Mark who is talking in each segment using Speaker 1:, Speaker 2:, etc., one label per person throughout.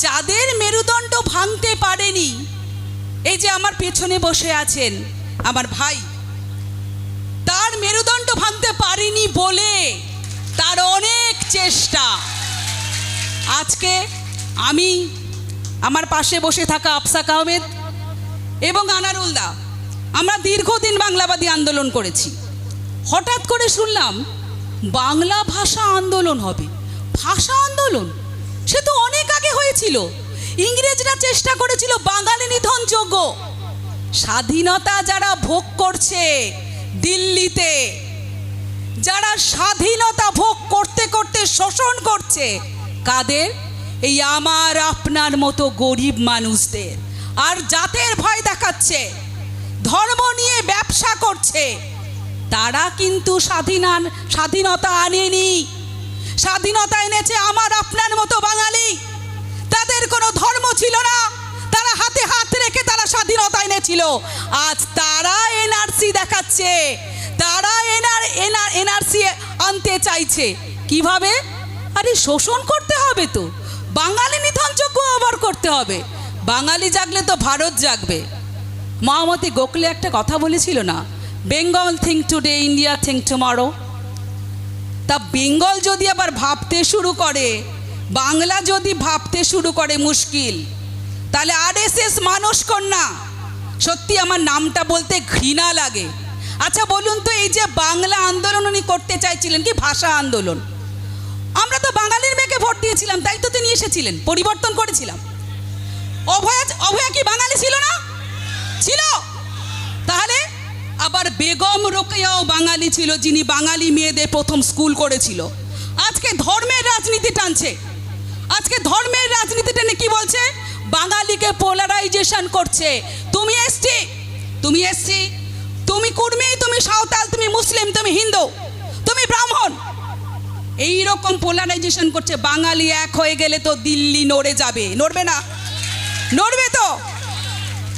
Speaker 1: যাদের মেরুদণ্ড ভাঙতে পারেনি, এই যে আমার পেছনে বসে আছেন আমার ভাই, তার মেরুদণ্ড ভাঙতে পারিনি বলে তার অনেক চেষ্টা। আজকে আমি আমার পাশে বসে থাকা আফসাক আহমেদ এবং আনারুলদা, আমরা দীর্ঘদিন বাংলাবাদী আন্দোলন করেছি। হঠাৎ করে শুনলাম বাংলা ভাষা আন্দোলন হবে। ভাষা আন্দোলন? সে তো অনেক হয়েছিল। ইংরেজরা চেষ্টা করেছিল বাঙালি নিধনযোগ্য স্বাধীনতা যারা ভোগ করছে দিল্লিতে, যারা স্বাধীনতা ভোগ করতে করতে শোষণ করছে, কাদের? এই আমার আপনার মতো গরিব মানুষদের। আর জাতের ভয় দেখাচ্ছে, ধর্ম নিয়ে ব্যবসা করছে, তারা কিন্তু স্বাধীনান স্বাধীনতা আনেনি। স্বাধীনতা এনেছে আমার আপনার মতো বাঙালি। তাদের কোনো ধর্ম ছিল না। তারা হাতে হাত রেখে তারা স্বাধীনতা এনেছিল। আজ তারা এনআরসি দেখাচ্ছে। তারা এনআর এনআর, এনআরসি আনতে চাইছে। কীভাবে? আরে শোষণ করতে হবে তো। বাঙালি নিধনযোগ্য আবার করতে হবে। বাঙালি জাগলে তো ভারত জাগবে। মহামতি গোখলে একটা কথা বলেছিল না? Bengal think today, India think tomorrow. তা বেঙ্গল যদি আবার ভাবতে শুরু করে বাংলা যদি ভাবতে শুরু করে মুশকিল, তাহলে আরএসএস মানুষ কন্যা সত্যি আমার নামটা বলতে ঘৃণা লাগে। আচ্ছা বলুন তো, এই যে বাংলা আন্দোলন উনি করতে চাইছিলেন কি ভাষা আন্দোলন? আমরা তো বাঙালির মেয়েকে ভোট দিয়েছিলাম, তাই তো তিনি এসেছিলেন, পরিবর্তন করেছিলাম। অভয়া অভয়া কি বাঙালি ছিল না? ছিল। তাহলে আবার বেগম রোকেয়াও বাঙালি ছিল, যিনি বাঙালি মেয়েদের প্রথম স্কুল করেছিল। আজকে ধর্মের রাজনীতি টানছে। আজকে ধর্মের রাজনীতি টেনে কি বলছে? বাঙালিকে পোলারাইজেশন করছে। তুমি এসছি? তুমি এসছি? তুমি কুর্মি, তুমি সাঁওতাল, তুমি মুসলিম, তুমি হিন্দু, তুমি ব্রাহ্মণ। এই রকম পোলারাইজেশন করছে। বাঙালি এক হয়ে গেলে তো দিল্লি নড়ে যাবে। নড়বে না। নড়বে তো।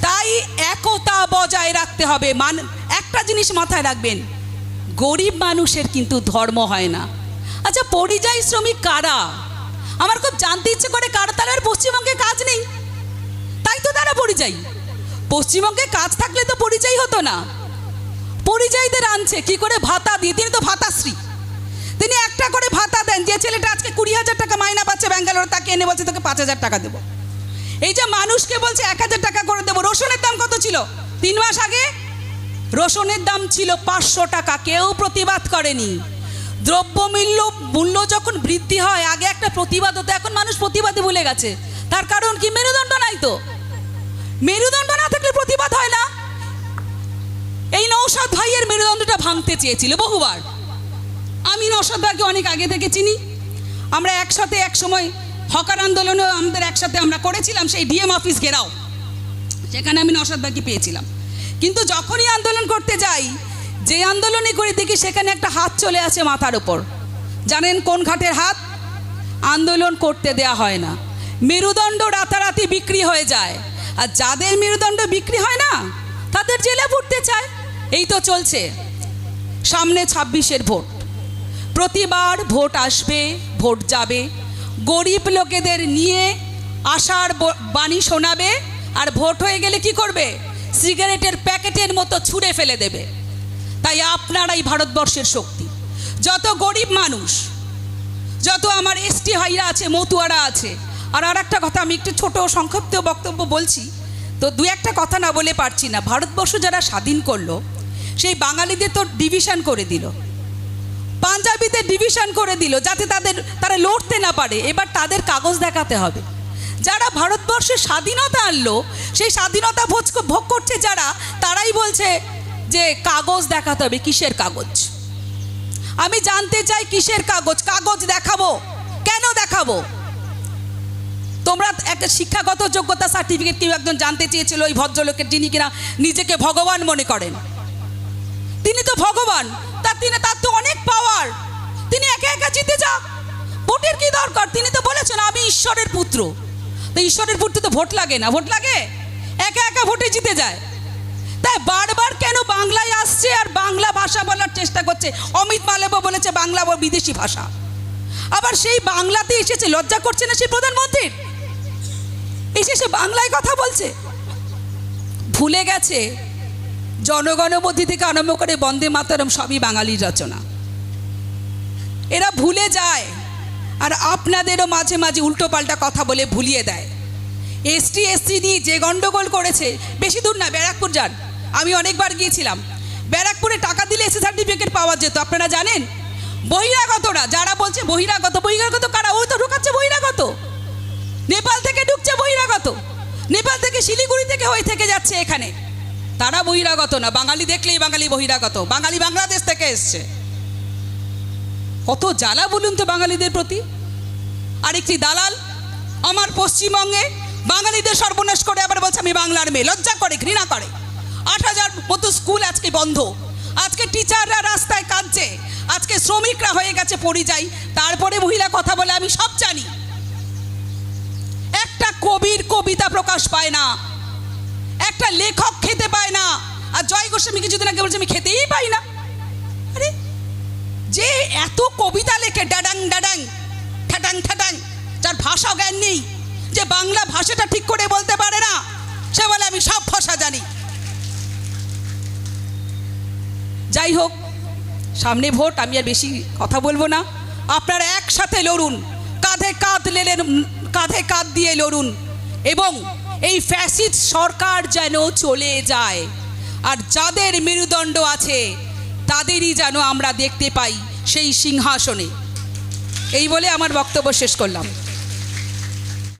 Speaker 1: তাই একতা বজায় রাখতে হবে। মান, একটা জিনিস মাথায় রাখবেন। গরিব মানুষের কিন্তু ধর্ম হয় না। আচ্ছা পরিযায়ী শ্রমিক কারা? আমার খুব জানতে ইচ্ছে করে কারা আর পশ্চিমবঙ্গে কাজ নেই। তাই তো তারা পরিযায়ী। পশ্চিমবঙ্গে কাজ থাকলে তো পরিযায়ী হতো না। পরিযায়ীদের আনছে, কি করে ভাতা দিয়ে? তিনি তো ভাতাশ্রী। তিনি একটা করে ভাতা দেন, যে ছেলেটা আজকে কুড়ি হাজার টাকা মাইনা পাচ্ছে ব্যাঙ্গালোর, তাকে এনে বলছে, তোকে পাঁচ হাজার টাকা দেবো। এই যে মানুষকে বলছে, এক হাজার টাকা করে দেবো। রসুনের দাম কত ছিল? তিন মাস আগে? রসুনের দাম ছিল পাঁচশো টাকা। কেউ প্রতিবাদ করেনি। দ্রব্যমূল্য, মূল্য যখন প্রতিবাদ হতো। এখন মানুষ প্রতিবাদে ভুলে গেছে। তার কারণ কি? মেরুদণ্ড নাই তো। মেরুদণ্ড না থাকলে প্রতিবাদ হয় না। এই নৌসাদ ভাইয়ের মেরুদণ্ডটা ভাঙতে চেয়েছিল বহুবার। আমি নৌসাদ ভাইকে অনেক আগে থেকে চিনি। আমরা একসাথে এক সময় হকার আন্দোলনেও আমাদের একসাথে আমরা করেছিলাম, সেই ডিএম অফিস ঘেরাও। সেখানে আমি নৌসাদ ভাইকে পেয়েছিলাম। কিন্তু যখনই আন্দোলন করতে যাই, যে আন্দোলনই করে দেখি সেখানে একটা হাত চলে আসে মাথার উপর। জানেন কোন ঘাটের হাত? আন্দোলন করতে দেয়া হয় না। মেরুদণ্ড রাতারাতি বিক্রি হয়ে যায়। আর যাদের মেরুদণ্ড বিক্রি হয় না, তাদের জেলে ভুটতে চায়। এই তো চলছে। সামনে ছাব্বিশের ভোট। প্রতিবার ভোট আসবে, ভোট যাবে। গরিব লোকেদের নিয়ে আশার বাণী শোনাবে। আর ভোট হয়ে গেলে কি করবে? সিগারেটের প্যাকেটের মতো ছুঁড়ে ফেলে দেবে। তাই আপনারাই ভারতবর্ষের শক্তি। যত গরিব মানুষ যত আমার এসটি হাইরা আছে, মতুয়ারা আছে। আর আর একটা কথা, আমি একটু ছোট সংক্ষিপ্ত বক্তব্য বলছি। তো দু একটা কথা না বলে পারছি না। ভারতবর্ষ যারা স্বাধীন করল, সেই বাঙালিদের তো ডিভিশন করে দিল। পাঞ্জাবিদের ডিভিশন করে দিল, যাতে তাদের, তারা লড়তে না পারে। এবার তাদের কাগজ দেখাতে হবে। যারা ভারতবর্ষে স্বাধীনতা আনলো, সেই স্বাধীনতা ভোজ ভোগ করছে যারা, তারাই বলছে যে কাগজ দেখাতে হবে, কিসের কাগজ? আমি জানতে চাই কিসের কাগজ? কাগজ দেখাবো? কেন দেখাবো? তোমরা একটা শিক্ষাগত যোগ্যতা সার্টিফিকেট কেউ একজন জানতে চেয়েছিল ওই ভদ্রলোকের যিনি কিনা নিজেকে ভগবান মনে করেন। তিনি তো ভগবান, তার তিনি, তার তো অনেক পাওয়ার তিনি একা একা জিতে যাক। ভোটের কি দরকার? তিনি তো বলেছেন, আমি ঈশ্বরের পুত্র। তো ঈশ্বরের পুত্র তো ভোট লাগে না। ভোট লাগে? একা একা ভোটে জিতে যায়। তাই বারবার কেন বাংলায় আসছে আর বাংলা ভাষা বলার চেষ্টা করছে? অমিত মালেব বলেছে, বাংলা বিদেশি ভাষা। আবার সেই বাংলাতে এসেছে, লজ্জা করছে না সেই প্রধানমন্ত্রীর? এসে সে বাংলায় কথা বলছে। ভুলে গেছে জনগণমধ্যে থেকে আরম্ভ করে বন্দে মাতরম সবই বাঙালির রচনা। এরা ভুলে যায়, আর আপনাদেরও মাঝে মাঝে উল্টো পাল্টা কথা বলে ভুলিয়ে দেয়। এসটি এসসি নিয়ে যে গন্ডগোল করেছে, বেশি দূর না, ব্যারাকপুর যান। আমি অনেকবার গিয়েছিলাম। ব্যারাকপুরে টাকা দিলে এসে সার্টিফিকেট পাওয়া যেত, আপনারা জানেন? বহিরাগতরা, যারা বলছে বহিরাগত বহিরাগত কারা? ওই তো ঢুকাচ্ছে বহিরাগত। নেপাল থেকে ঢুকছে বহিরাগত। নেপাল থেকে শিলিগুড়ি থেকে হয়ে থেকে যাচ্ছে এখানে। তারা বহিরাগত না, বাঙালি দেখলেই বাঙালি বহিরাগত। বাঙালি বাংলাদেশ থেকে এসছে। কত জ্বালা বলুন তো বাঙালিদের প্রতি। আরেকটি দালাল আমার পশ্চিমবঙ্গে বাঙালিদের সর্বনাশ করে, আবার বলছে আমি বাংলার মেয়ে, লজ্জা করে, ঘৃণা করে। আট হাজার মতো স্কুল আজকে বন্ধ। আজকে টিচাররা রাস্তায় কাঁদছে। আজকে শ্রমিকরা হয়ে গেছে পরিযায়ী। তারপরে মহিলা কথা বলে, আমি সব জানি। একটা কবির কবিতা প্রকাশ পায় না। একটা লেখক খেতে পায় না। আর জয় গোস্বামী কিছুদিন আগে বলছে, আমি খেতেই পাই না। আরে, যে এত কবিতা লেখে, ডাডাং ডাডাং, ঠাটাং ঠাটাং, যার ভাষা জ্ঞান নেই, যে বাংলা ভাষাটা ঠিক করে বলতে পারে না, সে বলে, আমি সব ভাষা জানি। যাই হোক সামনে ভোট, আমি আর বেশি কথা বলব না। আপনারা একসাথে লড়ুন। কাঁধে কাঁধ লেলেন কাঁধে কাঁধ দিয়ে লড়ুন। এবং এই ফ্যাসিড সরকার যেন চলে যায়। আর যাদের মেরুদণ্ড আছে, তাদেরই যেন আমরা দেখতে পাই সেই সিংহাসনে। এই বলে আমার বক্তব্য শেষ করলাম।